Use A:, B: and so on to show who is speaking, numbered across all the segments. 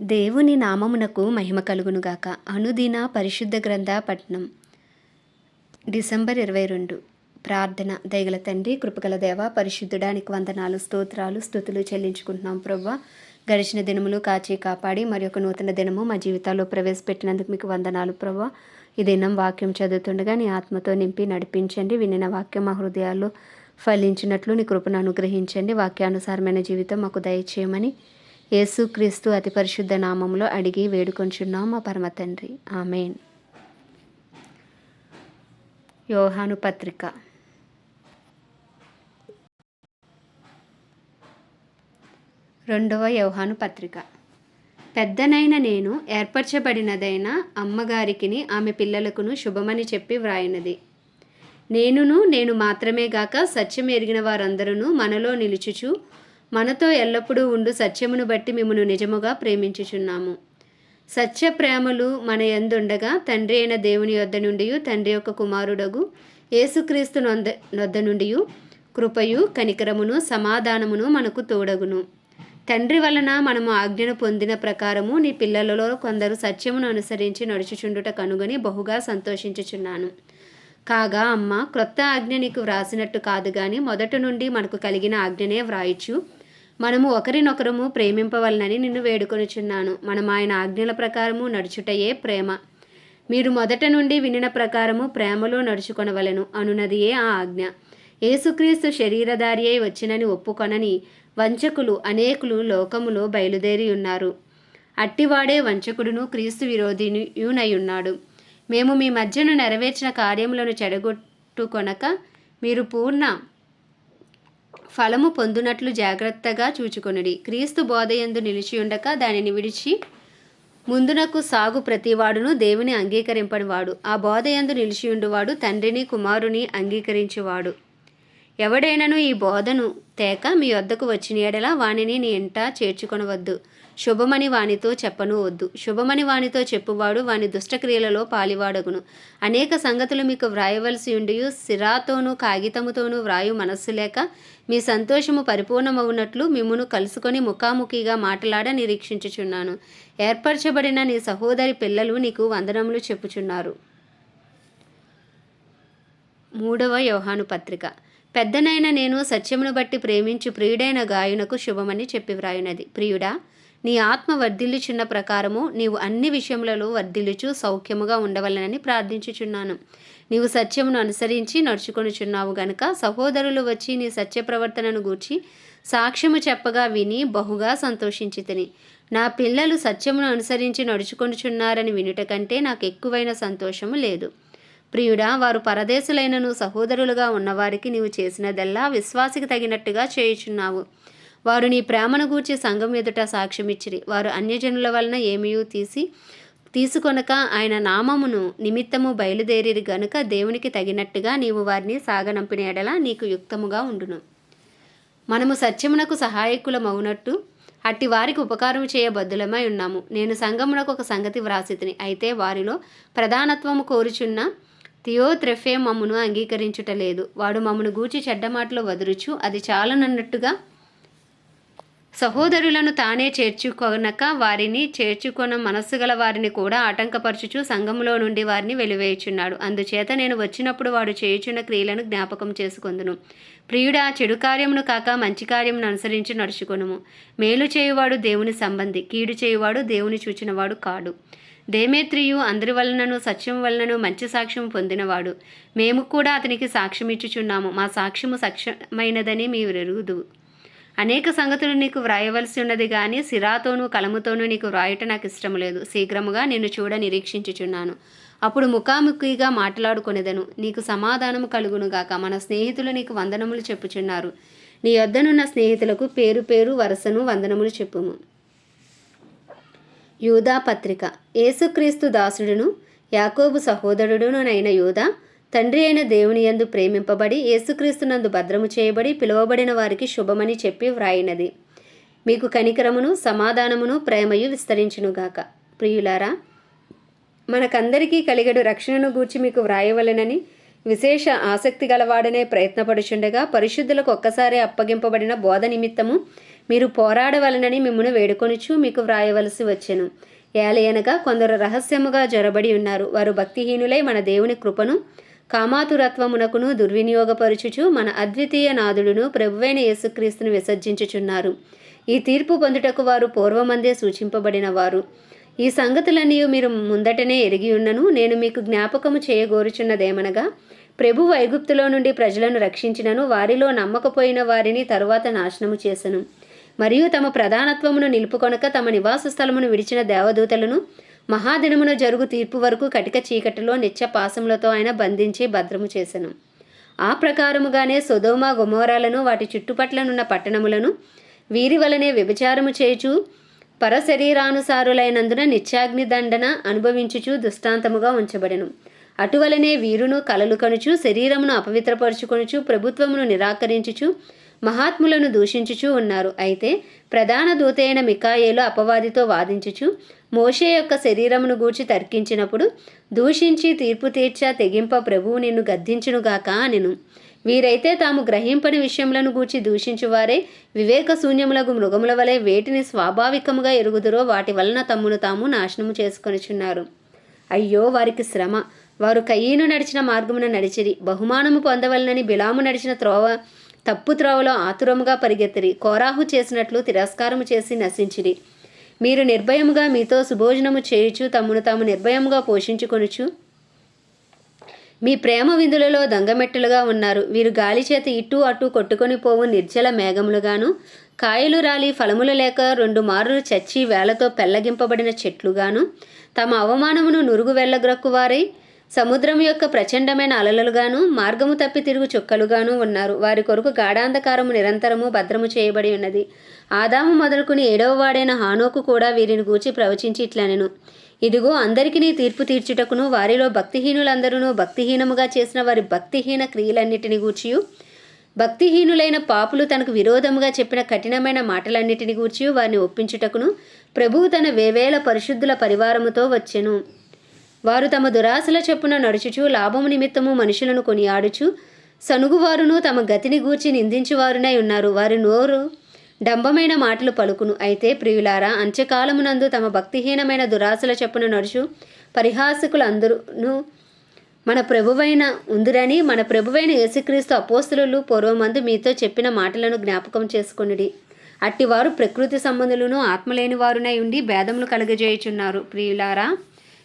A: దేవుని నామమునకు మహిమ కలుగునుగాక. అనుదిన పరిశుద్ధ గ్రంథ పట్నం. డిసెంబర్ ఇరవై రెండు. ప్రార్థన దయగల తండ్రి కృపగల దేవ పరిశుద్ధుడానికి వందనాలు స్తోత్రాలు స్థుతులు చెల్లించుకుంటున్నాం ప్రవ్వ గడిచిన దినములు కాచి కాపాడి మరి ఒక నూతన దినము మా జీవితాల్లో ప్రవేశపెట్టినందుకు మీకు వందనాలు ప్రవ్వ ఈ దినం వాక్యం చదువుతుండగా నీ ఆత్మతో నింపి నడిపించండి. వినిన వాక్యం మా హృదయాల్లో ఫలించినట్లు నీ కృపను అనుగ్రహించండి. వాక్యానుసారమైన జీవితం మాకు దయచేయమని యేసుక్రీస్తు అతి పరిశుద్ధ నామంలో అడిగి వేడుకొంచున్నాం మా పరమ తండ్రి. ఆమెన్. యోహాను పత్రిక. రెండవ యోహాను పత్రిక. పెద్దనైన నేను ఏర్పరచబడినదైన అమ్మగారికిని ఆమె పిల్లలకును శుభమని చెప్పి వ్రాయినది. నేనును నేను మాత్రమే గాక సత్యం ఎరిగిన వారందరూ మనలో నిలుచుచు మనతో ఎల్లప్పుడూ ఉండు సత్యమును బట్టి మిమ్మను నిజముగా ప్రేమించుచున్నాము. సత్య ప్రేమలు మన యందుండగా తండ్రి అయిన దేవుని యొద్ద నుండి తండ్రి యొక్క కుమారుడగు యేసుక్రీస్తు నొంద నొద్ద నుండి కృపయు కనికరమును సమాధానమును మనకు తోడగును. తండ్రి వలన మనము ఆజ్ఞను పొందిన ప్రకారము నీ పిల్లలలో కొందరు సత్యమును అనుసరించి నడుచుచుండుట కనుగొని బహుగా సంతోషించుచున్నాను. కాగా అమ్మ క్రొత్త ఆజ్ఞ నీకు వ్రాసినట్టు కాదు గాని మొదట నుండి మనకు కలిగిన ఆజ్ఞనే వ్రాయిచు మనము ఒకరినొకరము ప్రేమింపవలనని నిన్ను వేడుకొనుచున్నాను. మనం ఆయన ఆజ్ఞల ప్రకారము నడుచుటయే ప్రేమ. మీరు మొదట నుండి వినిన ప్రకారము ప్రేమలో నడుచుకొనవలెను. అనునదియే ఆ ఆజ్ఞ. యేసుక్రీస్తు శరీరధారి అయి వచ్చినని ఒప్పుకొనని వంచకులు అనేకులు లోకములో బయలుదేరి ఉన్నారు అట్టివాడే వంచకుడును క్రీస్తు విరోధియునై ఉన్నాడు మేము మీ మధ్యను నెరవేర్చిన కార్యములను చెడగొట్టుకొనక మీరు పూర్ణ ఫలము పొందునట్లు జాగ్రత్తగా చూచుకొనుడి. క్రీస్తు బోధయందు నిలిచి ఉండక దానిని విడిచి ముందునకు సాగు ప్రతివాడును దేవుని అంగీకరింపనివాడు. ఆ బోధయందు నిలిచియుండువాడు తండ్రిని కుమారుని అంగీకరించువాడు. ఎవడైనను ఈ బోధను తేక మీ వద్దకు వచ్చిన ఎడల వానిని నీ ఇంట చేర్చుకొనవద్దు. శుభమని వానితో చెప్పను వద్దు. శుభమని వానితో చెప్పువాడు వాని దుష్టక్రియలలో పాలివాడగును. అనేక సంగతులు మీకు వ్రాయవలసి ఉండి సిరాతోనూ కాగితముతోనూ వ్రాయు మనస్సు లేక మీ సంతోషము పరిపూర్ణమవునట్లు మిమ్మును కలుసుకొని ముఖాముఖిగా మాట్లాడ నిరీక్షించుచున్నాను. ఏర్పరచబడిన నీ సహోదరి పిల్లలు నీకు వందనములు చెప్పుచున్నారు. మూడవ యోహాను పత్రిక. పెద్దనైన నేను సత్యమును బట్టి ప్రేమించు ప్రియుడైన గాయునకు శుభమని చెప్పి వ్రాయునది ప్రియుడా నీ ఆత్మ వర్ధిల్లుచున్న ప్రకారము నీవు అన్ని విషయములలో వర్ధిల్లుచు సౌఖ్యముగా ఉండవలనని ప్రార్థించుచున్నాను. నీవు సత్యమును అనుసరించి నడుచుకొనుచున్నావు గనుక సహోదరులు వచ్చి నీ సత్య ప్రవర్తనను గూర్చి సాక్ష్యము చెప్పగా విని బహుగా సంతోషించి తిని. నా పిల్లలు సత్యమును అనుసరించి నడుచుకొనుచున్నారని వినుట కంటే నాకు ఎక్కువైన సంతోషము లేదు. ప్రియుడా వారు పరదేశులైనను సహోదరులుగా ఉన్నవారికి నీవు చేసినదల్లా విశ్వాసికి తగినట్టుగా చేయుచున్నావు. వారు నీ ప్రేమను గూర్చి సంఘం ఎదుట సాక్ష్యమిచ్చిరి. వారు అన్యజనుల వలన ఏమీయూ తీసి తీసుకొనక ఆయన నామమును నిమిత్తము బయలుదేరి గనుక దేవునికి తగినట్టుగా నీవు వారిని సాగనంపిన ఎడల నీకు యుక్తముగా ఉండును. మనము సత్యమునకు సహాయకులమవునట్టు అట్టి వారికి ఉపకారం చేయబద్దులమై ఉన్నాము. నేను సంఘమునకు ఒక సంగతి వ్రాసితిని. అయితే వారిలో ప్రధానత్వము కోరుచున్న థియోత్రెఫే మమ్మును అంగీకరించుట లేదు వాడు మమ్మను గూచి చెడ్డ మాటలు వదురుచు అది చాలనన్నట్టుగా సహోదరులను తానే చేర్చుకొనక వారిని చేర్చుకొన మనస్సు గల వారిని కూడా ఆటంకపరచుచు సంఘములో నుండి వారిని వెలివేయుచున్నాడు. అందుచేత నేను వచ్చినప్పుడు వాడు చేయుచున్న క్రియలను జ్ఞాపకం చేసుకొందును. ప్రియుడా చెడు కార్యమును కాక మంచి కార్యమును అనుసరించి నడుచుకొనుము. మేలు చేయువాడు దేవుని సంబంధి కీడు చేయువాడు దేవుని చూచినవాడు కాడు. దేమేత్రియు అందరి వలనను సత్యం వలనను మంచి సాక్ష్యం పొందినవాడు. మేము కూడా అతనికి సాక్ష్యం ఇచ్చుచున్నాము మా సాక్ష్యము సక్షమైనదని మీరెరుగుదు. అనేక సంగతులు నీకు వ్రాయవలసి ఉన్నది కానీ సిరాతోనూ కలముతోనూ నీకు వ్రాయట నాకు ఇష్టం లేదు. శీఘ్రముగా నిన్ను చూడ నిరీక్షించుచున్నాను. అప్పుడు ముఖాముఖిగా మాట్లాడుకొనేదను. నీకు సమాధానము కలుగునుగాక మన స్నేహితులు నీకు వందనములు చెప్పుచున్నారు. నీ వద్దనున్న స్నేహితులకు పేరు పేరు వరుసను వందనములు చెప్పుము. యూదా పత్రిక. యేసుక్రీస్తు దాసుడును యాకోబు సహోదరుడునైన యూదా తండ్రి అయిన దేవుని యందు ప్రేమింపబడి యేసుక్రీస్తునందు భద్రము చేయబడి పిలువబడిన వారికి శుభమని చెప్పి వ్రాయినది. మీకు కనికరమును సమాధానమును ప్రేమయు విస్తరించునుగాక ప్రియులారా మనకందరికీ కలిగడు రక్షణను గూర్చి మీకు వ్రాయవలెనని విశేష ఆసక్తి గలవాడనే ప్రయత్నపడుచుండగా పరిశుద్ధులకు ఒక్కసారి అప్పగింపబడిన బోధ నిమిత్తము మీరు పోరాడవలనని మిమ్మల్ని వేడుకొనుచు మీకు వ్రాయవలసి వచ్చెను. ఏలయనగా కొందరు రహస్యముగా జొరబడి ఉన్నారు. వారు భక్తిహీనులై మన దేవుని కృపను కామాతురత్వమునకును దుర్వినియోగపరుచుచు మన అద్వితీయ నాదుడును ప్రభువైన యేసుక్రీస్తును విసర్జించుచున్నారు. ఈ తీర్పు పొందుటకు వారు పూర్వమందే సూచింపబడిన వారు ఈ సంగతులన్నీ మీరు ముందటనే ఎరిగి ఉన్నను. నేను మీకు జ్ఞాపకము చేయగోరుచున్నదేమనగా ప్రభు ఐగుప్తులో నుండి ప్రజలను రక్షించినను. వారిలో నమ్మకపోయిన వారిని తరువాత నాశనము చేసెను. మరియు తమ ప్రధానత్వమును నిలుపుకొనక తమ నివాస స్థలమును విడిచిన దేవదూతలను మహాదినమున జరుగు తీర్పు వరకు కటిక చీకటిలో నిత్య పాసములతో ఆయన బంధించి భద్రము చేసెను. ఆ ప్రకారముగానే సుధోమ గుమోరాలను వాటి చుట్టుపట్లనున్న పట్టణములను వీరి వలనే వ్యభిచారము చేయుచు పరశరీరానుసారులైనందున నిత్యాగ్ని దండన అనుభవించుచు దుష్టాంతముగా ఉంచబడెను. అటువలనే వీరును కలలు కనుచు శరీరమును అపవిత్రపరుచుకొనుచు ప్రభుత్వమును నిరాకరించుచు మహాత్ములను దూషించుచూ ఉన్నారు. అయితే ప్రధాన దూతైన మికాయేలు అపవాదితో వాదించుచు మోషే యొక్క శరీరమును గూర్చి తర్కించినప్పుడు దూషించి తీర్పు తీర్చా తెగింప ప్రభువు నిన్ను గద్దించునుగాక అనెను. వీరైతే తాము గ్రహింపని విషయములను గూర్చి దూషించువారే వివేక శూన్యములకు మృగముల వలె వేటిని స్వాభావికముగా ఎరుగుదురో వాటి వలన తమ్మును తాము నాశనము చేసుకొనిచున్నారు. అయ్యో వారికి శ్రమ. వారు కయ్యను నడిచిన మార్గమున నడిచిరి. బహుమానము పొందవలనని బిలాము నడిచిన త్రోవ తప్పు త్రోవలో ఆతురముగా పరిగెత్తిరి కోరాహు చేసినట్లు తిరస్కారము చేసి నశించిరి. మీరు నిర్భయముగా మీతో సుభోజనము చేయుచు తమ్మును తాము నిర్భయముగా పోషించుకొనుచు? మీ ప్రేమ విందులలో దంగమెట్టలుగా ఉన్నారు. వీరు గాలి చేత ఇటు అటు కొట్టుకొని పోవు నిర్జల మేఘములుగాను కాయలు రాలి ఫలములు లేక రెండు మారులు చచ్చి వేలతో పెల్లగింపబడిన చెట్లుగాను తమ అవమానమును నురుగు వెళ్ళగ్రక్కువారై సముద్రం యొక్క ప్రచండమైన అలలుగాను మార్గము తప్పి తిరుగు చుక్కలుగాను ఉన్నారు. వారి కొరకు గాఢాంధకారము నిరంతరము భద్రము చేయబడి ఉన్నది. ఆదాము మొదలుకుని ఏడవ వాడైన హానోకు కూడా వీరిని గూర్చి ప్రవచించి ఇట్లనెను ఇదిగో అందరికీ తీర్పు తీర్చుటకును వారిలో భక్తిహీనులందరూ భక్తిహీనముగా చేసిన వారి భక్తిహీన క్రియలన్నిటిని గూర్చియు. భక్తిహీనులైన పాపులు తనకు విరోధముగా చెప్పిన కఠినమైన మాటలన్నిటిని గూర్చి వారిని ఒప్పించుటకును ప్రభువు తన వేవేల పరిశుద్ధుల పరివారముతో వచ్చెను. వారు తమ దురాశల చెప్పున నడుచుచు లాభము నిమిత్తము మనుషులను కొనియాడుచు సనుగువారును తమ గతిని గూర్చి నిందించువారునై ఉన్నారు. వారి నోరు డంబమైన మాటలు పలుకును. అయితే ప్రియులారా అంత్యకాలమునందు తమ భక్తిహీనమైన దురాశల చెప్పున నడుచు పరిహాసకులందరూ మన ప్రభువైన ఉందిరని మన ప్రభువైన యేసుక్రీస్తు అపోస్తులు పూర్వమందు మీతో చెప్పిన మాటలను జ్ఞాపకం చేసుకొనిడి. అట్టివారు ప్రకృతి సంబంధులను ఆత్మలేని వారునై ఉండి భేదములు కలుగజేయుచున్నారు. ప్రియులారా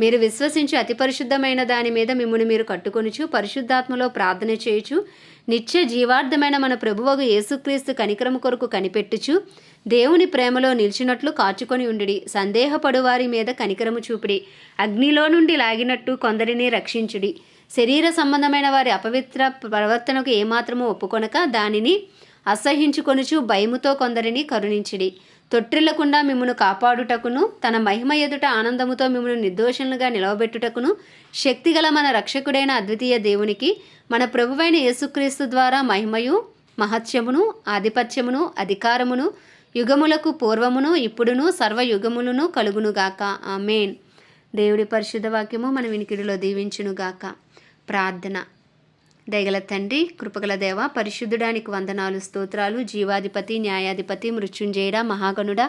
A: మీరు విశ్వసించి అతి పరిశుద్ధమైన దాని మీద మిమ్మల్ని మీరు కట్టుకొనుచు పరిశుద్ధాత్మలో ప్రార్థన చేయుచు నిత్య జీవార్థమైన మన ప్రభువగు యేసుక్రీస్తు కనికరము కొరకు కనిపెట్టుచు దేవుని ప్రేమలో నిలిచినట్లు కాచుకొని ఉండిడి. సందేహపడు వారి మీద కనికరము చూపిడి. అగ్నిలో నుండి లాగినట్టు కొందరిని రక్షించుడి. శరీర సంబంధమైన వారి అపవిత్ర ప్రవర్తనకు ఏమాత్రము ఒప్పుకొనక దానిని అసహించుకొనుచు భయముతో కొందరిని కరుణించిడి. తొట్టిల్లకుండా మిమ్మను కాపాడుటకును తన మహిమ ఎదుట ఆనందముతో మిమ్మను నిర్దోషులుగా నిలవబెట్టుటకును శక్తిగల మన రక్షకుడైన అద్వితీయ దేవునికి మన ప్రభువైన యేసుక్రీస్తు ద్వారా మహిమయు మహత్యమును ఆధిపత్యమును అధికారమును యుగములకు పూర్వమును ఇప్పుడును సర్వయుగములను కలుగునుగాక. ఆమెన్. దేవుడి పరిశుద్ధ వాక్యము మన వినికిడిలో దీవించునుగాక. ప్రార్థన. దయగల తండ్రి కృపగల దేవ పరిశుద్ధుడానికి వందనాలు స్తోత్రాలు జీవాధిపతి న్యాయాధిపతి మృత్యుంజయుడ మహాగణుడ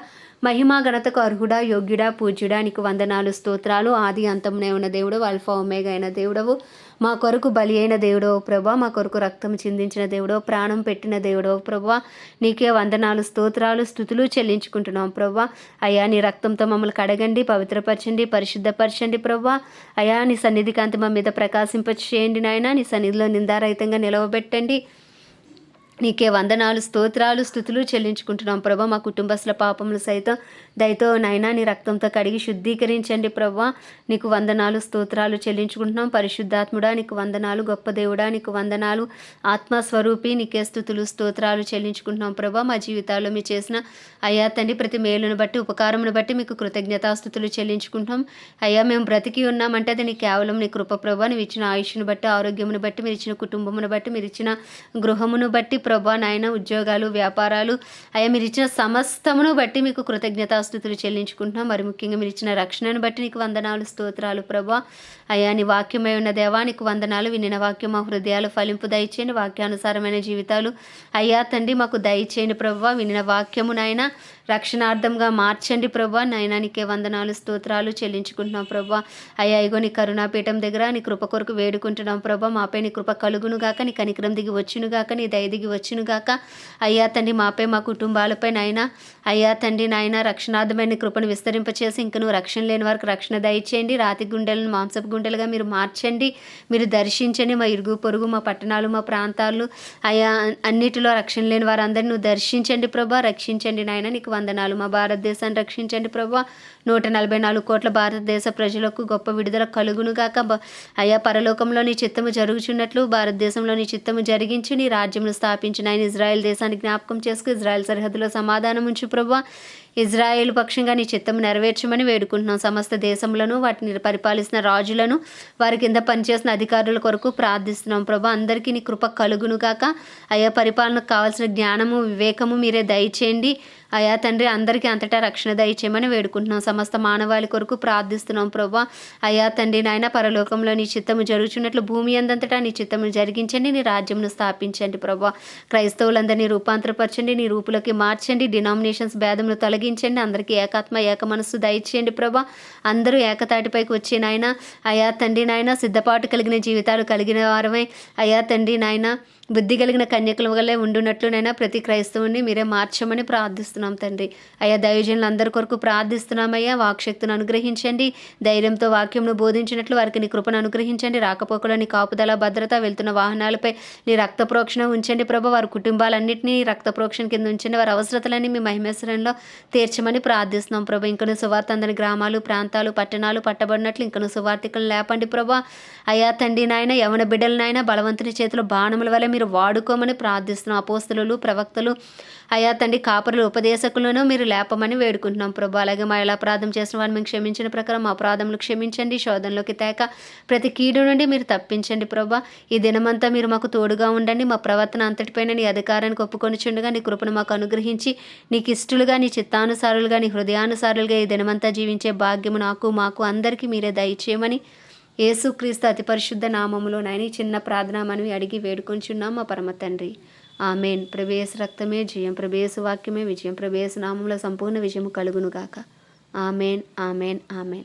A: మహిమా గణతకు అర్హుడా యోగ్యుడా పూజ్యుడానికి వందనాలు స్తోత్రాలు ఆది అంతమునే ఉన్న దేవుడు అల్ఫా ఒమేగా అయిన దేవుడవు. మా కొరకు బలి అయిన దేవుడో ప్రభా మా కొరకు రక్తం చిందించిన దేవుడో ప్రాణం పెట్టిన దేవుడో ప్రభా నీకే వందనాలు స్తోత్రాలు స్థుతులు చెల్లించుకుంటున్నాం ప్రభా. అయ్యా నీ రక్తంతో మమ్మల్ని కడగండి పవిత్రపరచండి పరిశుద్ధపరచండి ప్రభా. అయ్యా నీ సన్నిధి కాంతి మా మీద ప్రకాశింపచేయండి నాయన. నీ సన్నిధిలో నిందారహితంగా నిలవబెట్టండి. నీకే వందనాలు స్తోత్రాలు స్థుతులు చెల్లించుకుంటున్నాం. ప్రభా మా కుటుంబస్తుల పాపములు సైతం దయతో నైనా నీ రక్తంతో కడిగి శుద్ధీకరించండి ప్రభా. నీకు వందనాలు స్తోత్రాలు చెల్లించుకుంటున్నాం. పరిశుద్ధాత్ముడా నీకు వందనాలు గొప్ప దేవుడా నీకు వందనాలు. ఆత్మస్వరూపి నీకే స్థుతులు స్తోత్రాలు చెల్లించుకుంటున్నాం ప్రభా. మా జీవితాల్లో మీ చేసిన అయ్యా తండ్రి ప్రతి మేలును బట్టి ఉపకారమును బట్టి మీకు కృతజ్ఞతాస్థుతులు చెల్లించుకుంటున్నాం. అయ్యా మేము బ్రతికి ఉన్నామంటే అది నీ కేవలం నీ కృప ప్రభా. నువ్వు ఇచ్చిన ఆయుష్ను బట్టి ఆరోగ్యమును బట్టి మీరు ఇచ్చిన కుటుంబమును బట్టి మీరు ఇచ్చిన గృహమును బట్టి ప్రభా నాయన ఉద్యోగాలు వ్యాపారాలు అయ్యా మీరు ఇచ్చిన సమస్తమును బట్టి మీకు కృతజ్ఞతాస్థుతులు చెల్లించుకుంటున్నాం. మరి ముఖ్యంగా మీరు ఇచ్చిన రక్షణను బట్టి నీకు వందనాలు స్తోత్రాలు ప్రభా. అయ్యా నీ వాక్యమై ఉన్న దేవా నీకు వందనాలు వినిన వాక్యం మా హృదయాలు ఫలింపు దయచేయండి. వాక్యానుసారమైన జీవితాలు అయ్యా తండ్రి మాకు దయచేయండి ప్రభా. వినిన వాక్యము నాయన రక్షణార్థంగా మార్చండి ప్రభా. నాయనా నీకే వందనాలు స్తోత్రాలు చెల్లించుకుంటున్నాం ప్రభా. అయ్యా ఇగో నీ కరుణాపీఠం దగ్గర నీ కృప కొరకు వేడుకుంటున్నాం ప్రభా. మాపై నీ కృప కలుగును గాక నీ కనికరం దిగి వచ్చును గాక నీ దయ దిగి వచ్చునుగాక అయ్యా తండ్రి మాపై మా కుటుంబాలపై నాయన అయ్యా తండ్రి నాయన రక్షణార్థమైన కృపను విస్తరింపచేసి ఇంక నువ్వు రక్షణ లేని వారికి రక్షణ దయచేయండి. రాతి గుండెలను మాంసపు గుండెలుగా మీరు మార్చండి. మీరు దర్శించండి మా ఇరుగు పొరుగు మా పట్టణాలు మా ప్రాంతాలు. అయా అన్నిటిలో రక్షణ లేని వారందరినీ నువ్వు దర్శించండి ప్రభా. రక్షించండి నాయన నీకు వందనాలు. మా భారతదేశాన్ని రక్షించండి ప్రభా. నూట నలభై నాలుగు కోట్ల భారతదేశ ప్రజలకు గొప్ప విడుదల కలుగును గాక అయా పరలోకంలో నీ చిత్తము జరుగుచున్నట్లు భారతదేశంలో నీ చిత్తము జరిగించి నీ రాజ్యమును స్థాపించిన ఆయన ఇజ్రాయెల్ దేశాన్ని జ్ఞాపకం చేసుకు ఇజ్రాయెల్ సరిహద్దులో సమాధానం ఉంచు ప్రభు. ఇజ్రాయేల్ పక్షంగా నీ చిత్తం నెరవేర్చమని వేడుకుంటున్నాం. సమస్త దేశంలోనూ వాటిని పరిపాలిస్తున్న రాజులను వారి కింద పనిచేసిన అధికారుల కొరకు ప్రార్థిస్తున్నాం ప్రభు. అందరికీ నీ కృప కలుగును కాక అయ్యా పరిపాలనకు కావాల్సిన జ్ఞానము వివేకము మీరే దయచేయండి. అయా తండ్రి అందరికీ అంతటా రక్షణ దయచేయమని వేడుకుంటున్నాం. సమస్త మానవాళి కొరకు ప్రార్థిస్తున్నాం ప్రభా. అయా తండ్రి నాయన పరలోకంలో నీ చిత్తము జరుగుచున్నట్లు భూమి అందంతటా నీ చిత్తము జరిగించండి నీ రాజ్యమును స్థాపించండి ప్రభా. క్రైస్తవులందరినీ రూపాంతరపరచండి నీ రూపులకి మార్చండి డినామినేషన్స్ భేదములు తొలగించండి అందరికీ ఏకాత్మ ఏక మనస్సు దయచేయండి ప్రభా. అందరూ ఏకతాటిపైకి వచ్చి నాయన అయా తండ్రి నాయన సిద్ధపాటు కలిగిన జీవితాలు కలిగిన వారమై అయా తండ్రి నాయన బుద్ధి కలిగిన కన్యకుల వల్లే ఉండునట్లునైనా ప్రతి క్రైస్తవుని మీరే మార్చమని ప్రార్థిస్తున్నాం తండ్రి. అయ్యా దయోజనులందరి అందరి కొరకు ప్రార్థిస్తున్నామయ్యా. వాక్శక్తిని అనుగ్రహించండి. ధైర్యంతో వాక్యంను బోధించినట్లు వారికి నీ కృపను అనుగ్రహించండి. రాకపోకలో నీ కాపుదల భద్రత వెళ్తున్న వాహనాలపై నీ రక్త ప్రోక్షణ ఉంచండి ప్రభు. వారి కుటుంబాలన్నింటినీ రక్త ప్రోక్షణ కింద ఉంచండి. వారి అవసరతలన్నీ మీ మహిమేశ్వరంలో తీర్చమని ప్రార్థిస్తున్నాం ప్రభు. ఇంకను సువార్త అందని గ్రామాలు ప్రాంతాలు పట్టణాలు పట్టబడినట్లు ఇంకను సువార్థికలు లేపండి ప్రభు. అయ్యా తండ్రి నాయన యవన బిడ్డల నాయన బలవంతుని చేతిలో బాణముల వల్ల మీరు వాడుకోమని ప్రార్థిస్తున్నాం అపోస్తులు ప్రవక్తలు అయా తండ్రి కాపరులు ఉపదేశకులను మీరు లేపమని వేడుకుంటున్నాం ప్రభు. అలాగే మా ఎలా అపరాధం చేసిన వారిని మేము క్షమించిన ప్రకారం మా అపరాధములు క్షమించండి శోధనలోకి తేక ప్రతి కీడు నుండి మీరు తప్పించండి ప్రభా. ఈ దినమంతా మీరు మాకు తోడుగా ఉండండి మా ప్రవర్తన అంతటిపైన నీ అధికారానికి ఒప్పుకొని చుండగా నీ కృపను మాకు అనుగ్రహించి నీకు ఇష్టలుగా నీ చిత్తానుసారులుగా నీ హృదయానుసారులుగా ఈ దినమంతా జీవించే భాగ్యము నాకు మాకు అందరికీ మీరే దయచేయమని యేసుక్రీస్తు అతి పరిశుద్ధ నామములో నాయని చిన్న ప్రార్థన మనవి అడిగి వేడుకొంచున్నాం మా పరమ తండ్రి. ఆమెన్. ప్రవేశ రక్తమే జయం. ప్రవేశ వాక్యమే విజయం. ప్రవేశ నామంలో సంపూర్ణ విజయం కలుగునుగాక. ఆమెన్. ఆమెన్. ఆమెన్.